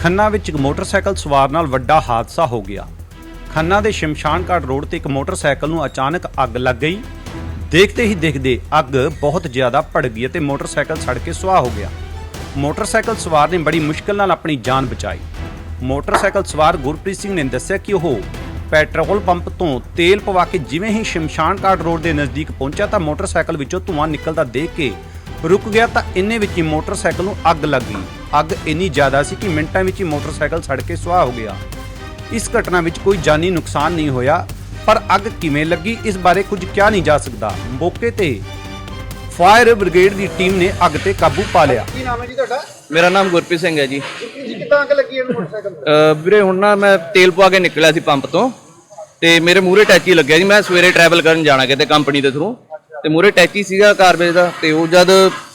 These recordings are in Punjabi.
ਖੰਨਾ ਵਿੱਚ ਇੱਕ ਮੋਟਰਸਾਈਕਲ ਸਵਾਰ ਨਾਲ ਵੱਡਾ ਹਾਦਸਾ ਹੋ ਗਿਆ। ਖੰਨਾ ਦੇ ਸ਼ਮਸ਼ਾਨ ਘਾਟ ਰੋਡ ਤੇ ਇੱਕ ਮੋਟਰਸਾਈਕਲ ਨੂੰ ਅਚਾਨਕ ਅੱਗ ਲੱਗ ਗਈ। ਦੇਖਦੇ ਹੀ ਦੇਖਦੇ ਅੱਗ ਬਹੁਤ ਜ਼ਿਆਦਾ ਭੜ ਗਈ ਅਤੇ ਮੋਟਰਸਾਈਕਲ ਸੜ ਕੇ ਸੁਆਹ ਹੋ ਗਿਆ। ਮੋਟਰਸਾਈਕਲ ਸਵਾਰ ਨੇ ਬੜੀ ਮੁਸ਼ਕਲ ਨਾਲ ਆਪਣੀ ਜਾਨ ਬਚਾਈ। ਮੋਟਰਸਾਈਕਲ ਸਵਾਰ ਗੁਰਪ੍ਰੀਤ ਸਿੰਘ ਨੇ ਦੱਸਿਆ ਕਿ ਉਹ ਪੈਟਰੋਲ ਪੰਪ ਤੋਂ ਤੇਲ ਪਵਾ ਕੇ ਜਿਵੇਂ ਹੀ ਸ਼ਮਸ਼ਾਨਘਾਟ ਰੋਡ ਦੇ ਨਜ਼ਦੀਕ ਪਹੁੰਚਿਆ ਤਾਂ ਮੋਟਰਸਾਈਕਲ ਵਿੱਚੋਂ ਧੂੰਆਂ ਨਿਕਲਦਾ ਦੇਖ ਕੇ ਰੁਕ ਗਿਆ ਤਾਂ ਇੰਨੇ ਵਿੱਚ ਹੀ ਮੋਟਰਸਾਈਕਲ ਨੂੰ ਅੱਗ ਲੱਗ ਗਈ। ਅੱਗ ਇੰਨੀ ਜ਼ਿਆਦਾ ਸੀ ਕਿ ਮਿੰਟਾਂ ਵਿੱਚ ਹੀ ਮੋਟਰਸਾਈਕਲ ਸੜ ਕੇ ਸੁਆਹ ਹੋ ਗਿਆ। ਇਸ ਘਟਨਾ ਵਿੱਚ ਕੋਈ ਜਾਨੀ ਨੁਕਸਾਨ ਨਹੀਂ ਹੋਇਆ ਪਰ ਅੱਗ ਕਿਵੇਂ ਲੱਗੀ ਇਸ ਬਾਰੇ ਕੁਝ ਕਿਹਾ ਨਹੀਂ ਜਾ ਸਕਦਾ। ਮੌਕੇ ਤੇ ਫਾਇਰ ਬ੍ਰਿਗੇਡ ਦੀ ਟੀਮ ਨੇ ਅੱਗ ਤੇ ਕਾਬੂ ਪਾ ਲਿਆ। ਕੀ ਨਾਮ ਹੈ ਜੀ ਤੁਹਾਡਾ? ਮੇਰਾ ਨਾਮ ਗੁਰਪ੍ਰੀਤ ਸਿੰਘ ਹੈ ਜੀ। ਕਿੱਦਾਂ ਅੱਗ ਲੱਗੀ ਇਹਨੂੰ ਮੋਟਰਸਾਈਕਲ ਤੇ? ਅਹ ਵੀਰੇ ਹੁਣ ਨਾ ਮੈਂ ਤੇਲ ਪਵਾ ਕੇ ਨਿਕਲਿਆ ਸੀ ਪੰਪ ਤੋਂ ਤੇ ਮੇਰੇ ਮੂਹਰੇ ਟੈਚੀ ਲੱਗਿਆ ਜੀ। ਮੈਂ ਸਵੇਰੇ ਟਰੈਵਲ ਕਰਨ ਜਾਣਾ ਕਿਤੇ ਕੰਪਨੀ ਦੇ ਥਰੂ ਤੇ ਮੂਹਰੇ ਟੈਚੀ ਸੀਗਾ ਕਾਰਬੇਜ ਦਾ ਤੇ ਉਹ ਜਦ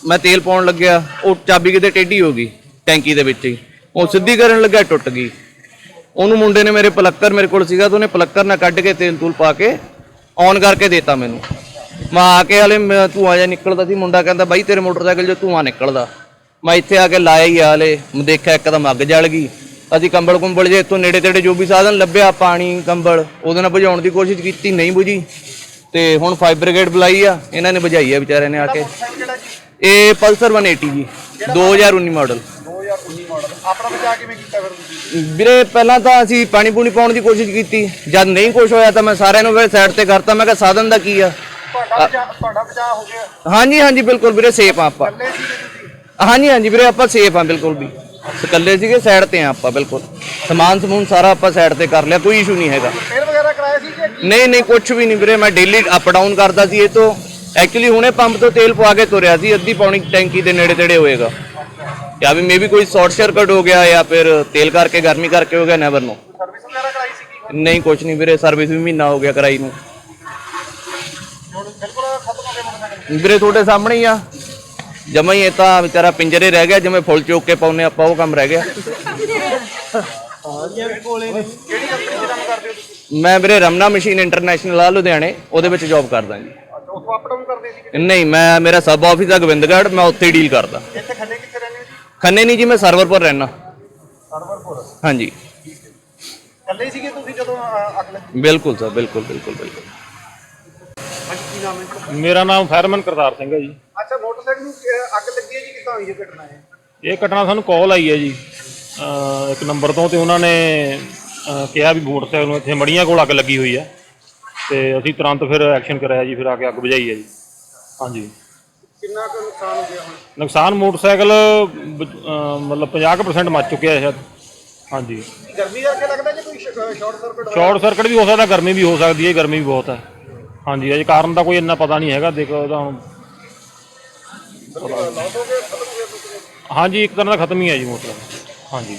ਮੈਂ ਤੇਲ ਪਾਉਣ ਲੱਗਿਆ, ਉਹ ਚਾਬੀ ਕਿਤੇ ਟੇਢੀ ਹੋ ਗਈ ਟੈਂਕੀ ਦੇ ਵਿੱਚ ਹੀ। ਉਹ ਸਿੱਧੀ ਕਰਨ ਲੱਗਿਆ ਟੁੱਟ ਗਈ। ਉਹਨੂੰ ਮੁੰਡੇ ਨੇ ਮੇਰੇ ਪਲੱਕਰ ਮੇਰੇ ਕੋਲ ਸੀਗਾ ਤੇ ਉਹਨੇ ਪਲੱਕਰ ਨਾਲ ਕੱਢ ਕੇ ਤੇਲ ਤੂਲ ਪਾ ਕੇ ਔਨ ਕਰਕੇ ਦੇਤਾ ਮੈਨੂੰ। ਮੈਂ ਆ ਕੇ ਹਲੇ ਮੈਂ ਧੂੰਆਂ ਜਿਹਾ ਨਿਕਲਦਾ ਸੀ, ਮੁੰਡਾ ਕਹਿੰਦਾ, ਬਾਈ, ਤੇਰੇ ਮੋਟਰਸਾਈਕਲ 'ਚੋਂ ਧੂੰਆਂ ਨਿਕਲਦਾ। ਮੈਂ ਇੱਥੇ ਆ ਕੇ ਲਾਇਆ ਹੀ ਆ ਹਲੇ, ਮੈਂ ਦੇਖਿਆ ਇੱਕਦਮ ਅੱਗ ਜਲ ਗਈ। ਅਸੀਂ ਕੰਬਲ ਕੁੰਬਲ ਜੇ ਇੱਥੋਂ ਨੇੜੇ ਤੇੜੇ ਜੋ ਵੀ ਸਾਧਨ ਲੱਭਿਆ, ਪਾਣੀ, ਕੰਬਲ, ਉਹਦੇ ਨਾਲ ਬੁਝਾਉਣ ਦੀ ਕੋਸ਼ਿਸ਼ ਕੀਤੀ, ਨਹੀਂ ਬੁਝੀ। ਤੇ ਹੁਣ ਫਾਇਰ ਬ੍ਰਿਗੇਡ ਬੁਲਾਈ ਆ ਇਹਨਾਂ ਨੇ ਬੁਝਾਈ ਆ ਵਿਚਾਰਿਆਂ ਨੇ ਆ ਕੇ। ਇਹ ਪਲਸਰ 180 ਜੀ 2019 ਮਾਡਲ 2019 ਮਾਡਲ ਆਪਣਾ ਬਚਾ ਕਿਵੇਂ ਕੀਤਾ ਫਿਰ ਤੁਸੀਂ? ਵੀਰੇ ਪਹਿਲਾਂ ਤਾਂ ਅਸੀਂ ਪਾਣੀ ਪੂਣੀ ਪਾਉਣ ਦੀ ਕੋਸ਼ਿਸ਼ ਕੀਤੀ। ਜਦ ਨਹੀਂ ਕੁਝ ਹੋਇਆ ਤਾਂ ਮੈਂ ਸਾਰਿਆਂ ਨੂੰ ਫਿਰ ਸਾਈਡ ਤੇ ਕਰਤਾ। ਮੈਂ ਕਿਹਾ ਸਾਧਨ ਦਾ ਕੀ ਆ? ਤੁਹਾਡਾ ਬਚਾ ਤੁਹਾਡਾ ਬਚਾ ਹੋ ਗਿਆ। ਹਾਂਜੀ ਹਾਂਜੀ ਬਿਲਕੁਲ ਵੀਰੇ ਸੇਫ ਆ ਆਪਾਂ। ਹਾਂਜੀ ਹਾਂਜੀ ਵੀਰੇ ਆਪਾਂ ਸੇਫ ਆ ਬਿਲਕੁਲ ਵੀ। ਇਕੱਲੇ ਸੀਗੇ ਸਾਈਡ ਤੇ ਆ ਆਪਾਂ ਬਿਲਕੁਲ। ਸਮਾਨ ਸਮੂਨ ਸਾਰਾ ਆਪਾਂ ਸਾਈਡ ਤੇ ਕਰ ਲਿਆ ਕੋਈ ਇਸ਼ੂ ਨਹੀਂ ਹੈਗਾ ਫੇਰ ਵਗੈਰਾ ਕਰਾਇਆ ਸੀ ਕਿ ਕੀ? ਨਹੀਂ ਨਹੀਂ ਕੁਝ ਵੀ ਨਹੀਂ ਵੀਰੇ ਮੈਂ ਡੇਲੀ ਅਪ ਡਾਊਨ ਕਰਦਾ ਸੀ ਇਹ ਤੋਂ। ਐਕਚੁਅਲੀ ਹੁਣੇ ਪੰਪ ਤੋਂ ਤੇਲ ਪਵਾ ਕੇ ਤੁਰਿਆ ਸੀ ਅੱਧੀ ਪੌਣੀ ਟੈਂਕੀ ਦੇ ਨੇੜੇ ਤੇੜੇ ਹੋਏਗਾ। ਜਾਂ ਵੀ ਮੇਬੀ ਕੋਈ ਸ਼ਾਰਟ ਸਰਕਟ ਹੋ ਗਿਆ ਜਾਂ ਫਿਰ ਤੇਲ ਕਰਕੇ ਗਰਮੀ ਕਰਕੇ ਹੋ ਗਿਆ ਨੈਵਰ ਨੋ ਸਰਵਿਸ ਵਗੈਰਾ ਕਰਾਈ ਸੀ ਨਹੀਂ ਕੁਝ ਨਹੀਂ ਵੀਰੇ ਸਰਵਿਸ ਵੀ ਮਹੀਨਾ ਹੋ ਗਿਆ ਕਰਾਈ ਨੂੰ। ਹੋ ਵੀਰੇ ਤੁਹਾਡੇ ਸਾਹਮਣੇ ਹੀ ਆ। ਜਮਾ ਹੀ ਇਹ ਤਾਂ ਵਿਚਾਰਾ ਪਿੰਜਰੇ ਰਹਿ ਗਿਆ ਜਿਵੇਂ ਫੁੱਲ ਚੋਕ ਕੇ ਪਾਉਨੇ ਆਪਾਂ ਉਹ ਕੰਮ ਰਹਿ ਗਿਆ। ਕਿਹੜੀ ਕੰਪਨੀ 'ਚ ਕੰਮ ਕਰਦੇ ਹੋ ਤੁਸੀਂ? ਮੈਂ ਵੀਰੇ ਰਮਨਾ ਮਸ਼ੀਨ ਇੰਟਰਨੈਸ਼ਨਲ ਆ ਲੁਧਿਆਣੇ ਉਹਦੇ ਵਿੱਚ ਜੌਬ ਕਰਦਾ ਜੀ। ਅੱਛਾ ਉੱਥੋਂ ਅਪ ਡਾਊਨ ਕਰਦੇ ਸੀ ਕਿ ਨਹੀਂ ਮੈਂ ਮੇਰਾ ਸਬ ਆਫਿਸ ਆ ਗੋਬਿੰਦਗੜ੍ਹ ਮੈਂ ਉੱਥੇ ਡੀਲ ਕਰਦਾ। ਇੱਥੇ ਖੰਨੇ ਕਿੱਥੇ ਰਹਿੰਦੇ ਹੋ ਜੀ? ਖੰਨੇ ਨਹੀਂ ਜੀ ਮੈਂ ਸਰਵਰਪੁਰ ਰਹਿਣਾ ਸਰਵਰਪੁਰ? ਹਾਂਜੀ। ਇਕੱਲੇ ਸੀਗੇ ਤੁਸੀਂ ਜਦੋਂ ਅ, ਅੱਗ ਲੱਗੀ? ਬਿਲਕੁਲ ਸਰ ਬਿਲਕੁਲ ਬਿਲਕੁਲ ਬਿਲਕੁਲ। ਕੀ ਨਾਮ ਹੈ? ਮੇਰਾ ਨਾਮ ਫਾਇਰਮੈਨ ਕਰਤਾਰ ਸਿੰਘ ਹੈ ਜੀ। ਅੱਛਾ ਮੋਟਰਸਾਈਕਲ ਨੂੰ ਅੱਗ ਲੱਗੀ ਹੈ ਜੀ ਕਿੱਦਾਂ ਹੋਈ ਇਹ ਘਟਨਾ ਹੈ ਇਹ ਘਟਨਾ ਸਾਨੂੰ ਕਾਲ ਆਈ ਹੈ ਜੀ। ਅਹ ਇੱਕ ਨੰਬਰ ਤੋਂ ਤੇ ਉਹਨਾਂ ਨੇ ਅਹ ਕਿਹਾ ਵੀ ਮੋਟਰਸਾਈਕਲ ਨੂੰ ਇੱਥੇ ਮੜੀਆਂ ਕੋਲ ਅੱਗ ਲੱਗੀ ਹੋਈ ਹੈ ਤੇ ਅਸੀਂ ਤੁਰੰਤ ਫਿਰ ਐਕਸ਼ਨ ਕਰਾਇਆ ਜੀ ਫਿਰ ਆ ਕੇ ਅੱਗ ਬੁਝਾਈ ਹੈ ਜੀ। ਹਾਂਜੀ। ਕਿੰਨਾ ਕੁ ਨੁਕਸਾਨ ਹੋ ਗਿਆ ਹੁਣ? ਨੁਕਸਾਨ ਮੋਟਰਸਾਈਕਲ ਬ- ਅਹ ਮਤਲਬ 50% ਮੱਚ ਚੁੱਕਿਆ ਹੈ ਸ਼ਾਇਦ। ਹਾਂਜੀ। ਗਰਮੀ ਕਰਕੇ ਲੱਗਦਾ ਕਿ ਕੋਈ ਸ਼ਾਰਟ ਸਰਕਟ ਸ਼ਾਰਟ ਸਰਕਟ ਵੀ ਹੋ ਸਕਦਾ ਗਰਮੀ ਵੀ ਹੋ ਸਕਦੀ ਹੈ ਗਰਮੀ ਵੀ ਬਹੁਤ ਹੈ। ਹਾਂਜੀ ਅਜੇ ਕਾਰਨ ਦਾ ਕੋਈ ਇੰਨਾ ਪਤਾ ਨਹੀਂ ਹੈਗਾ ਦੇਖੋ ਉਹਦਾ ਹੁਣ। ਹਾਂਜੀ ਇੱਕ ਤਰ੍ਹਾਂ ਦਾ ਖਤਮ ਹੀ ਹੈ ਜੀ ਮੋਟਰ ਹਾਂਜੀ।